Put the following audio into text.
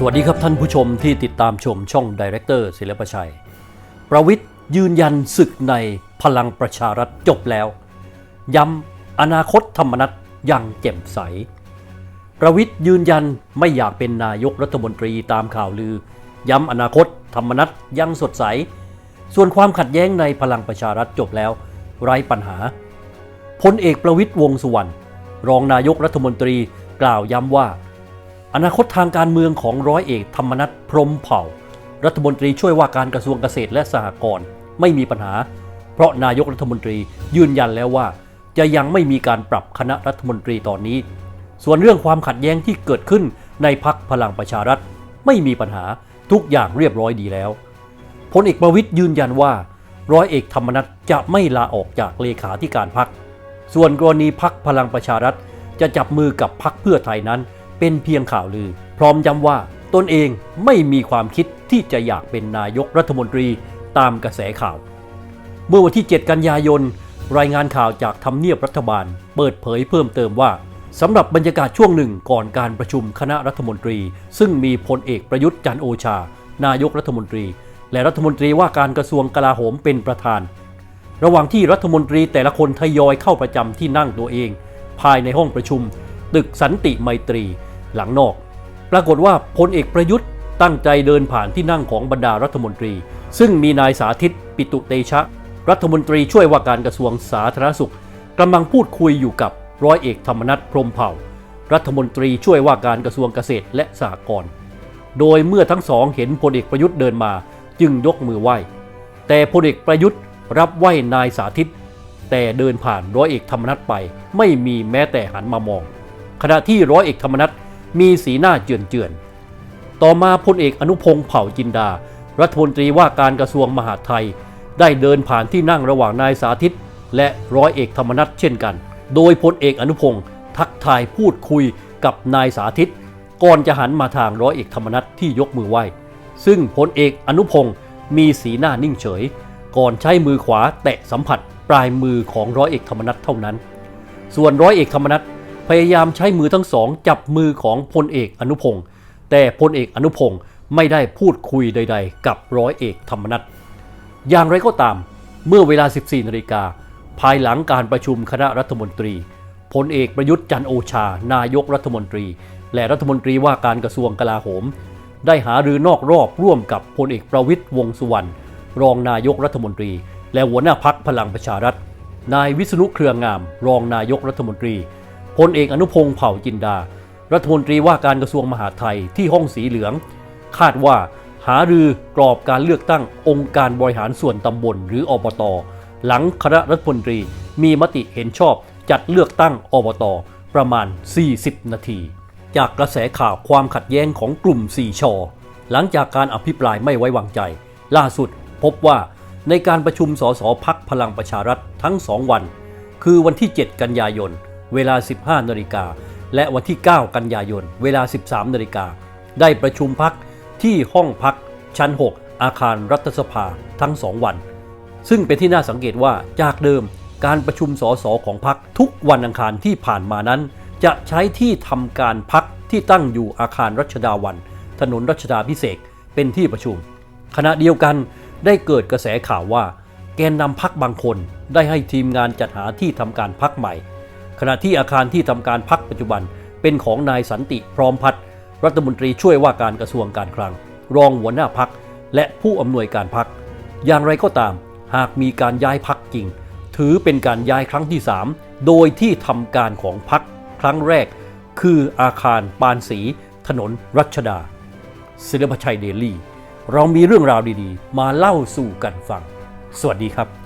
สวัสดีครับท่านผู้ชมที่ติดตามชมช่องดีเรคเตอร์ศิลปชัย ประวิทย์ยืนยันศึกในพลังประชารัฐจบแล้ว ย้ำอนาคตธรรมนัตยังแจ่มใส ประวิทย์ยืนยันไม่อยากเป็นนายกรัฐมนตรีตามข่าวลือ ย้ำอนาคตธรรมนัตยังสดใส ส่วนความขัดแย้งในพลังประชารัฐจบแล้ว ไร้ปัญหาพลเอกประวิทย์วงสุวรรณรองนายกรัฐมนตรีกล่าวย้ำว่า อนาคตทางการเมืองของร้อยเอกธรรมนัฐพรมเผ่า รัฐมนตรีช่วยว่าการกระทรวงเกษตรและสหกรณ์ไม่มีปัญหา เพราะนายกรัฐมนตรียืนยันแล้วว่า จะยังไม่มีการปรับคณะรัฐมนตรีตอนนี้ ส่วนเรื่องความขัดแย้งที่เกิดขึ้นในพักพลังประชารัฐ ไม่มีปัญหาทุกอย่างเรียบร้อยดีแล้วพลเอกประวิตยยืนยันว่า ร้อยเอกธรรมนัฐจะไม่ลาออกจากเลขาธิการพักส่วนกรณีพักพลังประชารัฐจะจับมือกับพักเพื่อไทยนั้น เป็นเพียงข่าวลือ พร้อมย้ำว่าตนเองไม่มีความคิดที่จะอยากเป็นนายกรัฐมนตรีตามกระแสข่าว เมื่อวันที่ 7 กันยายน รายงานข่าวจากทำเนียบรัฐบาล เปิดเผยเพิ่มเติมว่าสำหรับบรรยากาศช่วงหนึ่งก่อนการประชุมคณะรัฐมนตรี ซึ่งมีพลเอกประยุทธ์จันโอชา นายกรัฐมนตรี และรัฐมนตรีว่าการกระทรวงกลาโหมเป็นประธาน ระหว่างที่รัฐมนตรีแต่ละคนทยอยเข้าประจำที่นั่งตัวเอง ภายในห้องประชุม ตึกสันติไมตรี หลังนอก ปรากฏว่าพลเอกประยุทธ์ตั้งใจเดินผ่านที่นั่งของบรรดารัฐมนตรี ซึ่งมีนายสาธิตปิตุเตชะ รัฐมนตรีช่วยว่าการกระทรวงสาธารณสุขกำลังพูดคุยอยู่กับร้อยเอกธรรมนัฐพรมเผ่า รัฐมนตรีช่วยว่าการกระทรวงเกษตรและสหกรณ์โดยเมื่อทั้งสองเห็นพลเอกประยุทธ์เดินมาจึงยกมือไหว้ แต่พลเอกประยุทธ์รับไหว้นายสาธิต แต่เดินผ่านร้อยเอกธรรมนัฐไป ไม่มีแม้แต่หันมามอง ขณะที่ร้อยเอกธรรมนัฐ มีสีหน้าเจือนๆต่อมาพลเอกอนุพงศ์เผ่าจินดา รัฐมนตรีว่าการกระทรวงมหาดไทย ได้เดินผ่านที่นั่งระหว่างนายสาธิต และร้อยเอกธรรมนัฐเช่นกัน โดยพลเอกอนุพงศ์ทักทายพูดคุยกับนายสาธิต ก่อนจะหันมาทางร้อยเอกธรรมนัฐที่ยกมือไหว้ซึ่งพลเอกอนุพงศ์มีสีหน้านิ่งเฉย ก่อนใช้มือขวาแตะสัมผัสปลายมือของร้อยเอกธรรมนัฐเท่านั้น ส่วนร้อยเอกธรรมนัฐ พยายามใช้มือทั้งสองจับมือของพลเอกอนุพงศ์แต่พลเอกอนุพงศ์ไม่ได้พูดคุยใด ๆ กับร้อยเอกธรรมนัฐอย่างไรก็ตาม เมื่อเวลา 14นาฬิกาภายหลังการประชุมคณะรัฐมนตรีพลเอกประยุทธ์จันโอชา นายกรัฐมนตรี และรัฐมนตรีว่าการกระทรวงกลาโหม ได้หารือนอกรอบร่วมกับพลเอกประวิตยวงสุวรรณรองนายกรัฐมนตรี และหัวหน้าพักพลังประชารัฐ นายวิษณุเครืองาม รองนายกรัฐมนตรี พลเอกอนุพงศ์เผ่าจินดา รัฐมนตรีว่าการกระทรวงมหาดไทยที่ห้องสีเหลือง คาดว่าหารือกรอบการเลือกตั้งองค์การบริหารส่วนตำบลหรืออบต หลังคณะรัฐมนตรีมีมติเห็นชอบจัดเลือกตั้งอบต ประมาณ 40 นาที จากกระแสข่าวความขัดแย้งของกลุ่มสี่ชอหลังจากการอภิปรายไม่ไว้วางใจ ล่าสุดพบว่าในการประชุมสสพักพลังประชารัฐทั้ง2วัน คือวันที่ 7 กันยายน เวลา 15นาฬิกาและวันที่ 9 กันยายน เวลา 13นาฬิกาได้ประชุมพักที่ห้องพักชั้น 6 อาคารรัฐสภาทั้ง 2 วัน ซึ่งเป็นที่น่าสังเกตว่าจากเดิมการประชุมสสของพักทุกวันอังคารที่ผ่านมานั้น จะใช้ที่ทำการพักที่ตั้งอยู่อาคารรัชดาวัน ถนนรัชดาพิเศษเป็นที่ประชุม ขณะเดียวกันได้เกิดกระแสข่าวว่า แกนนำพักบางคนได้ให้ทีมงานจัดหาที่ทำการพักใหม่ ขณะที่อาคารที่ทำการพักปัจจุบันเป็นของนายสันติพร้อมพัฒน์รัฐมนตรีช่วยว่าการกระทรวงการคลัง รองหัวหน้าพักและผู้อำนวยการพัก อย่างไรก็ตาม หากมีการย้ายพักจริง ถือเป็นการย้ายครั้งที่ 3 โดยที่ทำการของพักครั้งแรก คืออาคารปานสี ถนนรัชดาศิลปชัยเดลี่ เรามีเรื่องราวดีๆ มาเล่าสู่กันฟัง สวัสดีครับ